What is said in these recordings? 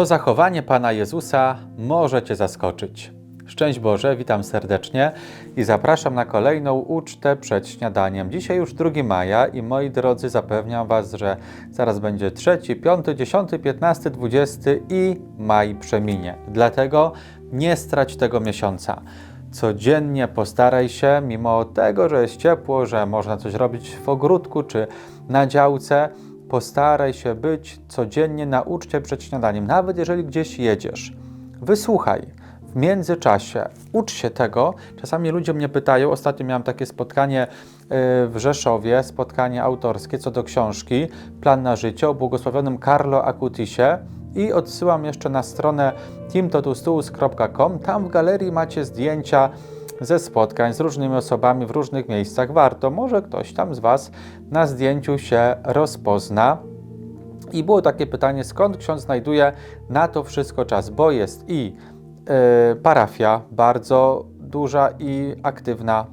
To zachowanie Pana Jezusa może Cię zaskoczyć. Szczęść Boże, witam serdecznie i zapraszam na kolejną ucztę przed śniadaniem. Dzisiaj już 2 maja i moi drodzy, zapewniam Was, że zaraz będzie 3, 5, 10, 15, 20 i maj przeminie. Dlatego nie strać tego miesiąca. Codziennie postaraj się, mimo tego, że jest ciepło, że można coś robić w ogródku czy na działce, postaraj się być codziennie na uczcie przed śniadaniem, nawet jeżeli gdzieś jedziesz. Wysłuchaj w międzyczasie, ucz się tego. Czasami ludzie mnie pytają, ostatnio miałem takie spotkanie y, w Rzeszowie, spotkanie autorskie co do książki Plan na życie o błogosławionym Carlo Acutisie i odsyłam jeszcze na stronę teamtotustuus.com. Tam w galerii macie zdjęcia ze spotkań z różnymi osobami w różnych miejscach. Warto, może ktoś tam z Was na zdjęciu się rozpozna. I było takie pytanie, skąd ksiądz znajduje na to wszystko czas, bo jest i y, parafia bardzo duża i aktywna,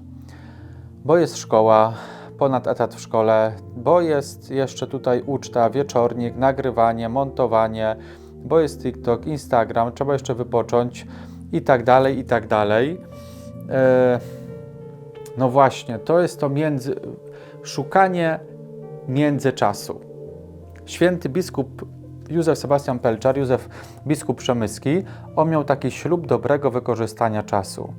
bo jest szkoła, ponad etat w szkole, bo jest jeszcze tutaj uczta, wieczornik, nagrywanie, montowanie, bo jest TikTok, Instagram, trzeba jeszcze wypocząć i tak dalej, i tak dalej. E, no właśnie, to jest to między, szukanie międzyczasu. Święty biskup Józef Sebastian Pelczar, Józef biskup przemyski, on miał taki ślub dobrego wykorzystania czasu.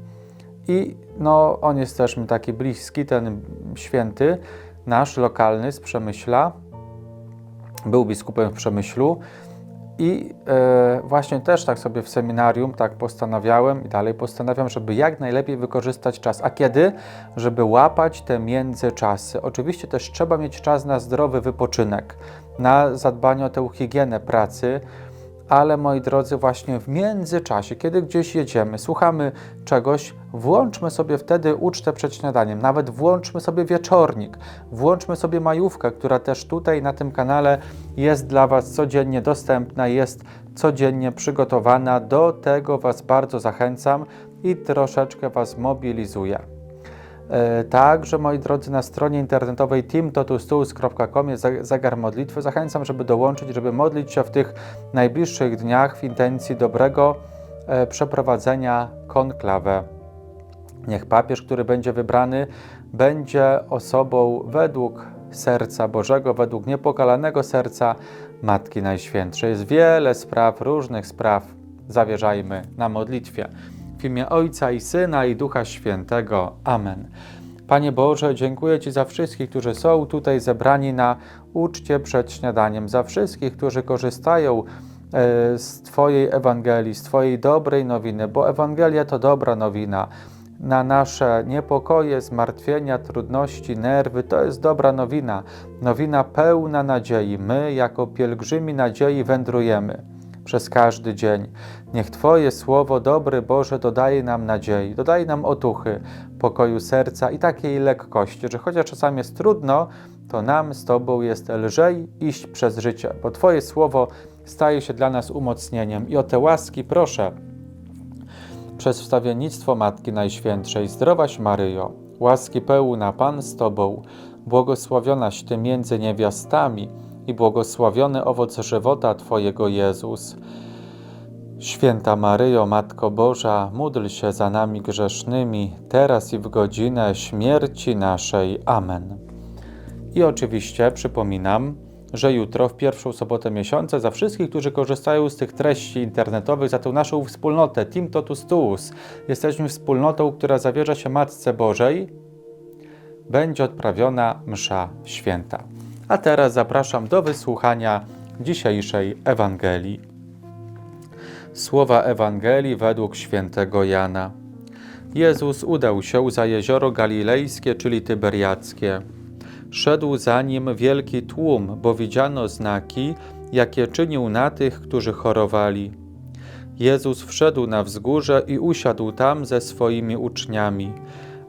I no, on jest też mi taki bliski, ten święty, nasz lokalny z Przemyśla, był biskupem w Przemyślu i e, właśnie też tak sobie w seminarium tak postanawiałem i dalej postanawiam, żeby jak najlepiej wykorzystać czas. A kiedy? Żeby łapać te międzyczasy. Oczywiście też trzeba mieć czas na zdrowy wypoczynek, na zadbanie o tę higienę pracy, ale moi drodzy, właśnie w międzyczasie, kiedy gdzieś jedziemy, słuchamy czegoś, włączmy sobie wtedy ucztę przed śniadaniem, nawet włączmy sobie wieczornik, włączmy sobie majówkę, która też tutaj na tym kanale jest dla Was codziennie dostępna, jest codziennie przygotowana. Do tego Was bardzo zachęcam i troszeczkę Was mobilizuję. E, Także, moi drodzy, na stronie internetowej teamtotustuls.com jest zegar modlitwy. Zachęcam, żeby dołączyć, żeby modlić się w tych najbliższych dniach w intencji dobrego e, przeprowadzenia konklawę. Niech papież, który będzie wybrany, będzie osobą według serca Bożego, według niepokalanego serca Matki Najświętszej. Jest wiele spraw, różnych spraw. Zawierzajmy na modlitwie. W imię Ojca i Syna i Ducha Świętego. Amen. Panie Boże, dziękuję Ci za wszystkich, którzy są tutaj zebrani na uczcie przed śniadaniem, za wszystkich, którzy korzystają e, z Twojej Ewangelii, z Twojej dobrej nowiny, bo Ewangelia to dobra nowina. Na nasze niepokoje, zmartwienia, trudności, nerwy to jest dobra nowina, nowina pełna nadziei. My, jako pielgrzymi nadziei, wędrujemy przez każdy dzień. Niech Twoje słowo, dobry Boże, dodaje nam nadziei, dodaje nam otuchy, pokoju serca i takiej lekkości, że chociaż czasami jest trudno, to nam z Tobą jest lżej iść przez życie, bo Twoje słowo staje się dla nas umocnieniem. I o te łaski proszę, przez wstawiennictwo Matki Najświętszej, zdrowaś Maryjo, łaski pełna Pan z Tobą, błogosławionaś Ty między niewiastami i błogosławiony owoc żywota Twojego Jezus. Święta Maryjo, Matko Boża, módl się za nami grzesznymi, teraz i w godzinę śmierci naszej. Amen. I oczywiście przypominam, że jutro, w pierwszą sobotę miesiąca, za wszystkich, którzy korzystają z tych treści internetowych, za tę naszą wspólnotę Team Totus Tuus, jesteśmy wspólnotą, która zawierza się Matce Bożej, będzie odprawiona msza święta. A teraz zapraszam do wysłuchania dzisiejszej Ewangelii. Słowa Ewangelii według świętego Jana. Jezus udał się za jezioro galilejskie, czyli tyberiackie. Szedł za nim wielki tłum, bo widziano znaki, jakie czynił na tych, którzy chorowali. Jezus wszedł na wzgórze i usiadł tam ze swoimi uczniami,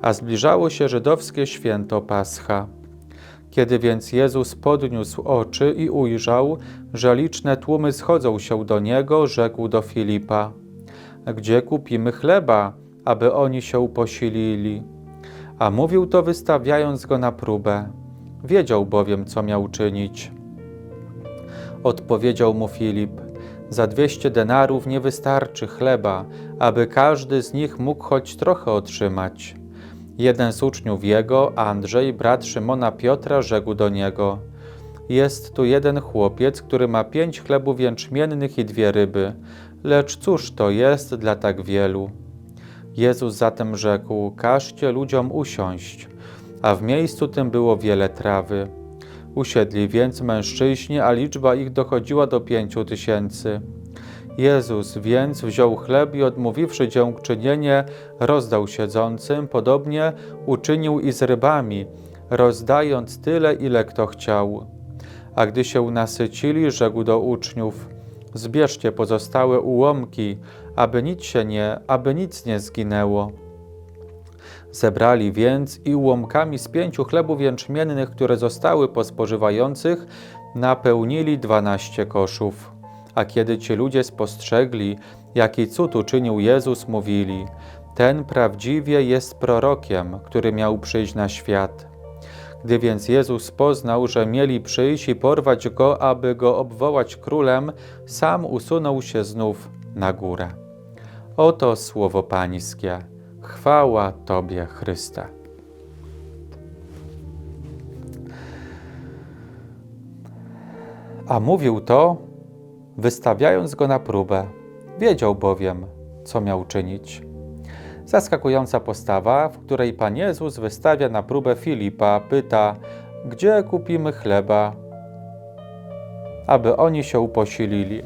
a zbliżało się żydowskie święto Pascha. Kiedy więc Jezus podniósł oczy i ujrzał, że liczne tłumy schodzą się do Niego, rzekł do Filipa: Gdzie kupimy chleba, aby oni się posilili? A mówił to wystawiając go na próbę. Wiedział bowiem, co miał czynić. Odpowiedział mu Filip: Za dwieście denarów nie wystarczy chleba, aby każdy z nich mógł choć trochę otrzymać. Jeden z uczniów jego, Andrzej, brat Szymona Piotra, rzekł do niego: Jest tu jeden chłopiec, który ma pięć chlebów jęczmiennych i dwie ryby, lecz cóż to jest dla tak wielu? Jezus zatem rzekł: Każcie ludziom usiąść. A w miejscu tym było wiele trawy. Usiedli więc mężczyźni, a liczba ich dochodziła do pięciu tysięcy. Jezus więc wziął chleb i odmówiwszy dziękczynienie, rozdał siedzącym, podobnie uczynił i z rybami, rozdając tyle, ile kto chciał. A gdy się nasycili, rzekł do uczniów: Zbierzcie pozostałe ułomki, aby nic się nie, aby nic nie zginęło. Zebrali więc i ułomkami z pięciu chlebów jęczmiennych, które zostały po spożywających, napełnili dwanaście koszów. A kiedy ci ludzie spostrzegli, jaki cud uczynił Jezus, mówili: Ten prawdziwie jest prorokiem, który miał przyjść na świat. Gdy więc Jezus poznał, że mieli przyjść i porwać go, aby go obwołać królem, sam usunął się znów na górę. Oto słowo Pańskie. Chwała Tobie, Chryste. A mówił to, wystawiając go na próbę. Wiedział bowiem, co miał czynić. Zaskakująca postawa, w której Pan Jezus wystawia na próbę Filipa, pyta, gdzie kupimy chleba, aby oni się uposilili.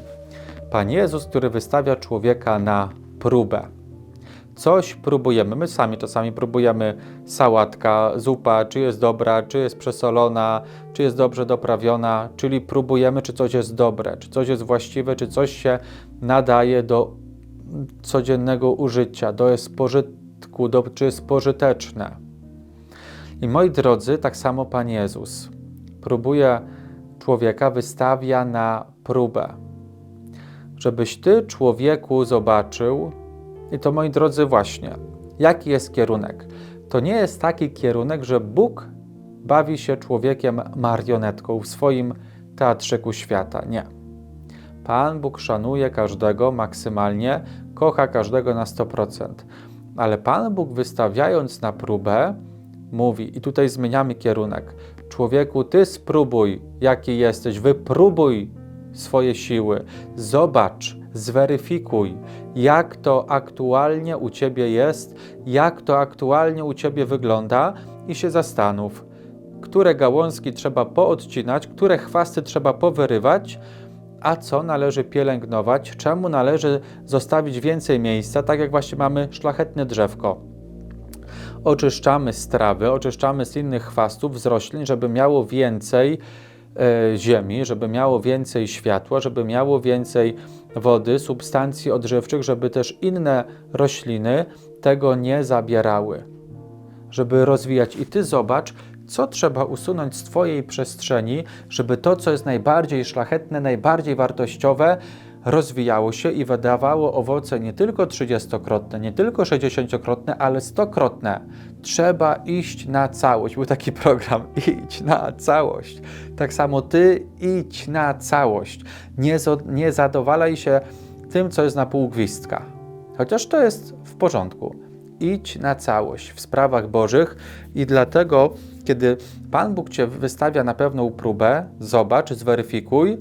Pan Jezus, który wystawia człowieka na próbę. Coś próbujemy, my sami czasami próbujemy sałatka, zupa, czy jest dobra, czy jest przesolona, czy jest dobrze doprawiona, czyli próbujemy, czy coś jest dobre, czy coś jest właściwe, czy coś się nadaje do codziennego użycia, do spożytku, do, czy jest pożyteczne. I moi drodzy, tak samo Pan Jezus próbuje człowieka, wystawia na próbę. Żebyś Ty, człowieku, zobaczył, i to moi drodzy, właśnie, jaki jest kierunek? To nie jest taki kierunek, że Bóg bawi się człowiekiem marionetką w swoim teatrzyku świata. Nie. Pan Bóg szanuje każdego maksymalnie, kocha każdego na 100%. Ale Pan Bóg wystawiając na próbę, mówi, i tutaj zmieniamy kierunek. Człowieku, ty spróbuj, jaki jesteś, wypróbuj swoje siły, zobacz, zweryfikuj, jak to aktualnie u ciebie jest, jak to aktualnie u ciebie wygląda i się zastanów, które gałązki trzeba poodcinać, które chwasty trzeba powyrywać, a co należy pielęgnować, czemu należy zostawić więcej miejsca, tak jak właśnie mamy szlachetne drzewko. Oczyszczamy z trawy, oczyszczamy z innych chwastów, z roślin, żeby miało więcej e, ziemi, żeby miało więcej światła, żeby miało więcej wody, substancji odżywczych, żeby też inne rośliny tego nie zabierały. Żeby rozwijać. I ty zobacz, co trzeba usunąć z Twojej przestrzeni, żeby to, co jest najbardziej szlachetne, najbardziej wartościowe, rozwijało się i wydawało owoce nie tylko trzydziestokrotne, nie tylko sześćdziesięciokrotne, ale stokrotne. Trzeba iść na całość. Był taki program, idź na całość. Tak samo Ty idź na całość. Nie, nie zadowalaj się tym, co jest na pół gwizdka. Chociaż to jest w porządku. Idź na całość w sprawach Bożych i dlatego kiedy Pan Bóg Cię wystawia na pewną próbę, zobacz, zweryfikuj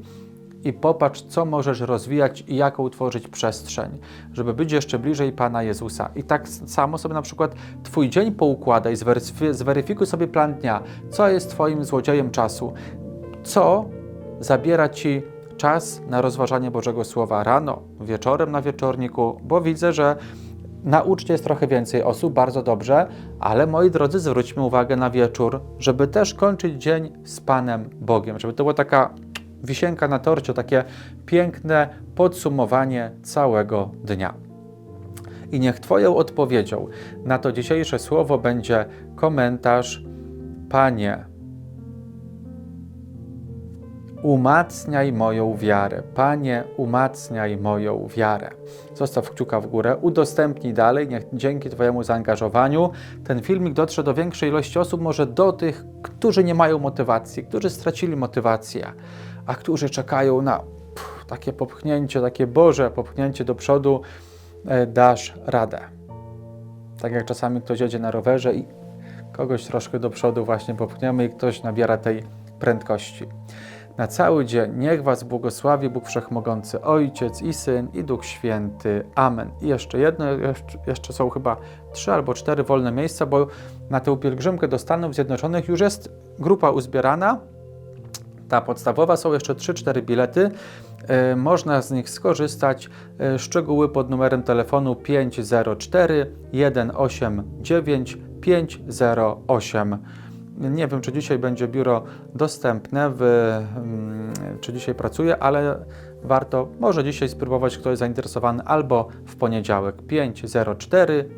i popatrz, co możesz rozwijać i jaką tworzyć przestrzeń, żeby być jeszcze bliżej Pana Jezusa. I tak samo sobie na przykład Twój dzień poukładaj, zweryfikuj sobie plan dnia, co jest Twoim złodziejem czasu, co zabiera Ci czas na rozważanie Bożego Słowa rano, wieczorem na wieczorniku, bo widzę, że na uczcie jest trochę więcej osób, bardzo dobrze, ale moi drodzy, zwróćmy uwagę na wieczór, żeby też kończyć dzień z Panem Bogiem, żeby to była taka wisienka na torcie, takie piękne podsumowanie całego dnia. I niech Twoją odpowiedzią na to dzisiejsze słowo będzie komentarz: Panie, umacniaj moją wiarę. Panie, umacniaj moją wiarę. Zostaw kciuka w górę, udostępnij dalej, niech dzięki Twojemu zaangażowaniu ten filmik dotrze do większej ilości osób, może do tych, którzy nie mają motywacji, którzy stracili motywację, a którzy czekają na takie popchnięcie, takie Boże popchnięcie do przodu, e, dasz radę. Tak jak czasami ktoś jedzie na rowerze i kogoś troszkę do przodu właśnie popchniemy i ktoś nabiera tej prędkości. Na cały dzień niech Was błogosławi Bóg Wszechmogący, Ojciec i Syn i Duch Święty. Amen. I jeszcze jedno, jeszcze są chyba trzy albo cztery wolne miejsca, bo na tę pielgrzymkę do Stanów Zjednoczonych już jest grupa uzbierana. Ta podstawowa są jeszcze 3-4 bilety. E, Można z nich skorzystać. E, Szczegóły pod numerem telefonu 504 189 508. Nie wiem, czy dzisiaj będzie biuro dostępne, w, mm, czy dzisiaj pracuje, ale warto może dzisiaj spróbować, kto jest zainteresowany, albo w poniedziałek 504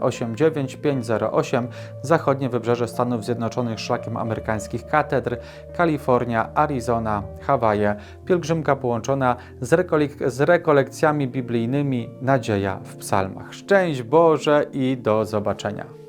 189 508 zachodnie wybrzeże Stanów Zjednoczonych szlakiem amerykańskich katedr, Kalifornia, Arizona, Hawaje. Pielgrzymka połączona z, rekolek- z rekolekcjami biblijnymi Nadzieja w psalmach. Szczęść Boże i do zobaczenia.